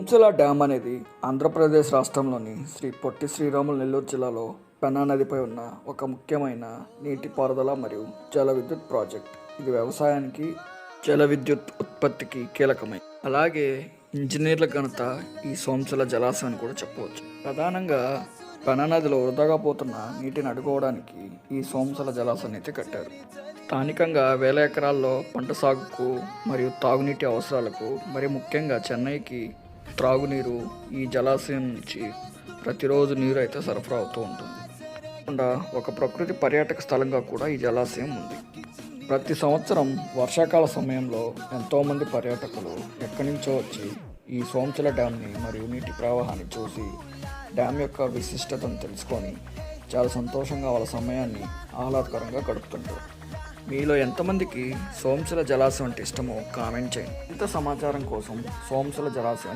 ఉంచల dam అనేది ఆంధ్రప్రదేశ్ రాష్ట్రంలోని శ్రీ పొట్టి శ్రీరాములు నెల్లూరు జిల్లాలో పెనా నదిపై ఉన్న ఒక ముఖ్యమైన నీటిపారుదల మరియు జల విద్యుత్ ప్రాజెక్ట్. ఇది వ్యవసాయానికి జల విద్యుత్ ఉత్పత్తికి కీలకమై. అలాగే ఇంజనీర్ల ఘనత ఈ సోంసల జలాశయం అని కూడా చెప్పవచ్చు. ప్రధానంగా పెనా నదిలో వృధాగా పోతున్న నీటిని అడుకోవడానికి ఈ సోంసల జలాశయాన్ని అయితే కట్టారు. స్థానికంగా వేల ఎకరాల్లో పంట సాగుకు మరియు తాగునీటి అవసరాలకు మరి ముఖ్యంగా చెన్నైకి త్రాగునీరు ఈ జలాశయం నుంచి ప్రతిరోజు నీరు అయితే సరఫరా అవుతూ ఉంటుంది. కాకుండా ఒక ప్రకృతి పర్యాటక స్థలంగా కూడా ఈ జలాశయం ఉంది. ప్రతి సంవత్సరం వర్షాకాల సమయంలో ఎంతోమంది పర్యాటకులు ఎక్కడి నుంచో వచ్చి ఈ సోంచల డ్యామ్ని మరియు నీటి ప్రవాహాన్ని చూసి డ్యామ్ యొక్క విశిష్టతను తెలుసుకొని చాలా సంతోషంగా వాళ్ళ సమయాన్ని ఆహ్లాదకరంగా గడుపుతుంటారు. మీలో ఎంతమందికి సోంసల జలాశయం అంటే ఇష్టమో కామెంట్ చేయండి. ఇంత సమాచారం కోసం సోంసల జలాశయాన్ని